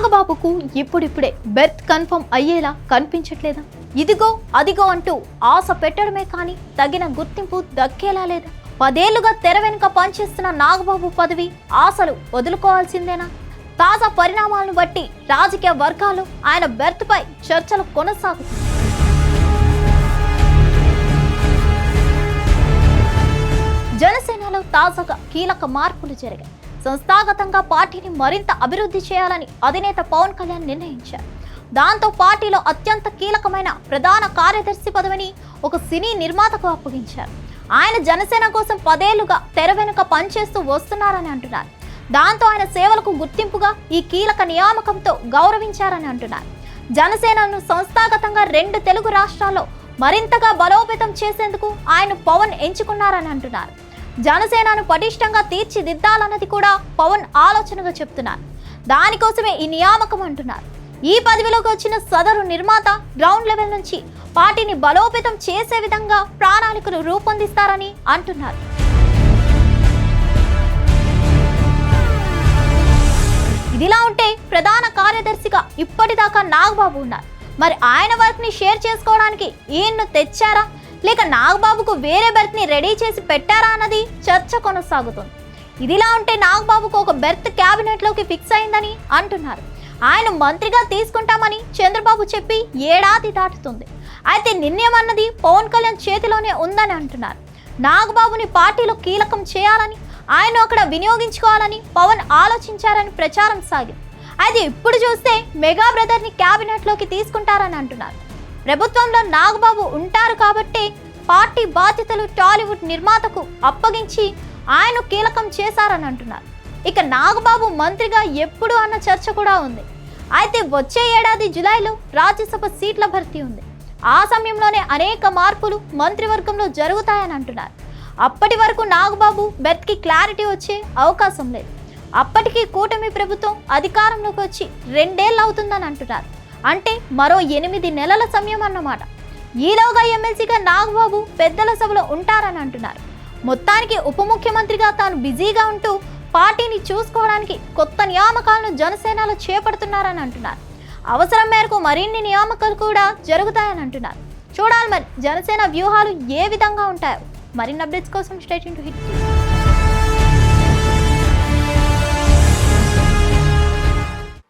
నాగబాబుకు ఇప్పుడిప్పుడే berth confirm అయ్యేలా కనిపించట్లేదా? ఇదిగో అదిగో అంటూ ఆశ పెట్టడమే కానీ తగిన గుర్తింపు దక్కేలా లేదా? పదేళ్ళుగా తెర వెనుక పనిచేస్తున్న నాగబాబు పదవి ఆశలు వదులుకోవాల్సిందేనా? తాజా పరిణామాలను బట్టి రాజకీయ వర్గాలు ఆయన బెర్త్పై చర్చలు కొనసాగుతున్నాయి. జనసేనలో తాజాగా కీలక మార్పులు జరిగాయి. సంస్థాగతంగా పార్టీని మరింత అభివృద్ధి చేయాలని అధినేత పవన్ కళ్యాణ్ నిర్ణయించారు. దాంతో పార్టీలో అత్యంత కీలకమైన ప్రధాన కార్యదర్శి పదవిని ఒక సినీ నిర్మాతకు అప్పగించారు. ఆయన జనసేన కోసం పదేళ్ళుగా తెర వెనుక పనిచేస్తూ వస్తున్నారని అంటున్నారు. దాంతో ఆయన సేవలకు గుర్తింపుగా ఈ కీలక నియామకంతో గౌరవించారని అంటున్నారు. జనసేనను సంస్థాగతంగా రెండు తెలుగు రాష్ట్రాల్లో మరింతగా బలోపేతం చేసేందుకు ఆయన పవన్ ఎంచుకున్నారని అంటున్నారు. జనసేనను పటిష్టంగా తీర్చిదిద్దాలన్నది కూడా పవన్ ఆలోచనగా చెప్తున్నారు. దానికోసమే ఈ నియామకం అంటున్నారు. ఈ పదవిలోకి వచ్చిన సదరు నిర్మాత గ్రౌండ్ లెవెల్ నుంచి పార్టీని బలోపేతం చేసే విధంగా ప్రణాళికలు రూపొందిస్తారని అంటున్నారు. ఇదిలా ఉంటే ప్రధాన కార్యదర్శిగా ఇప్పటిదాకా నాగబాబు ఉన్నారు. మరి ఆయన వర్క్ని షేర్ చేసుకోవడానికి ఈయన్ను తెచ్చారా? లేక నాగబాబుకు వేరే బెర్త్ని రెడీ చేసి పెట్టారా అన్నది చర్చ కొనసాగుతుంది. ఇదిలా ఉంటే నాగబాబుకు ఒక బెర్త్ క్యాబినెట్లోకి ఫిక్స్ అయిందని అంటున్నారు. ఆయన మంత్రిగా తీసుకుంటామని చంద్రబాబు చెప్పి ఏడాది దాటుతుంది. అయితే నిర్ణయం అన్నది పవన్ కళ్యాణ్ చేతిలోనే ఉందని అంటున్నారు. నాగబాబుని పార్టీలో కీలకం చేయాలని ఆయన అక్కడ వినియోగించుకోవాలని పవన్ ఆలోచించారని ప్రచారం సాగింది. అయితే ఇప్పుడు చూస్తే మెగా బ్రదర్ని క్యాబినెట్లోకి తీసుకుంటారని అంటున్నారు. ప్రభుత్వంలో నాగబాబు ఉంటారు కాబట్టే పార్టీ బాధ్యతలు టాలీవుడ్ నిర్మాతకు అప్పగించి ఆయన కీలకం చేశారని అంటున్నారు. ఇక నాగబాబు మంత్రిగా ఎప్పుడు అన్న చర్చ కూడా ఉంది. అయితే వచ్చే ఏడాది జులైలో రాజ్యసభ సీట్ల భర్తీ ఉంది. ఆ సమయంలోనే అనేక మార్పులు మంత్రివర్గంలో జరుగుతాయని అంటున్నారు. అప్పటి వరకు నాగబాబు బెత్కి క్లారిటీ వచ్చే అవకాశం లేదు. అప్పటికీ కూటమి ప్రభుత్వం అధికారంలోకి వచ్చి రెండేళ్ళు అవుతుందని అంటున్నారు. అంటే మరో ఎనిమిది నెలల సమయం అన్నమాట. ఈలోగా ఎమ్మెల్సీగా నాగబాబు పెద్దల సభలో ఉంటారని అంటున్నారు. మొత్తానికి ఉప ముఖ్యమంత్రిగా తాను బిజీగా ఉంటూ పార్టీని చూసుకోవడానికి కొత్త నియామకాలను జనసేనలో చేపడుతున్నారని అంటున్నారు. అవసరం మేరకు మరిన్ని నియామకాలు కూడా జరుగుతాయని అంటున్నారు. చూడాలి మరి జనసేన వ్యూహాలు ఏ విధంగా ఉంటాయో. మరిన్ని అప్డేట్స్ కోసం state to Hit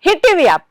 Hit TV app.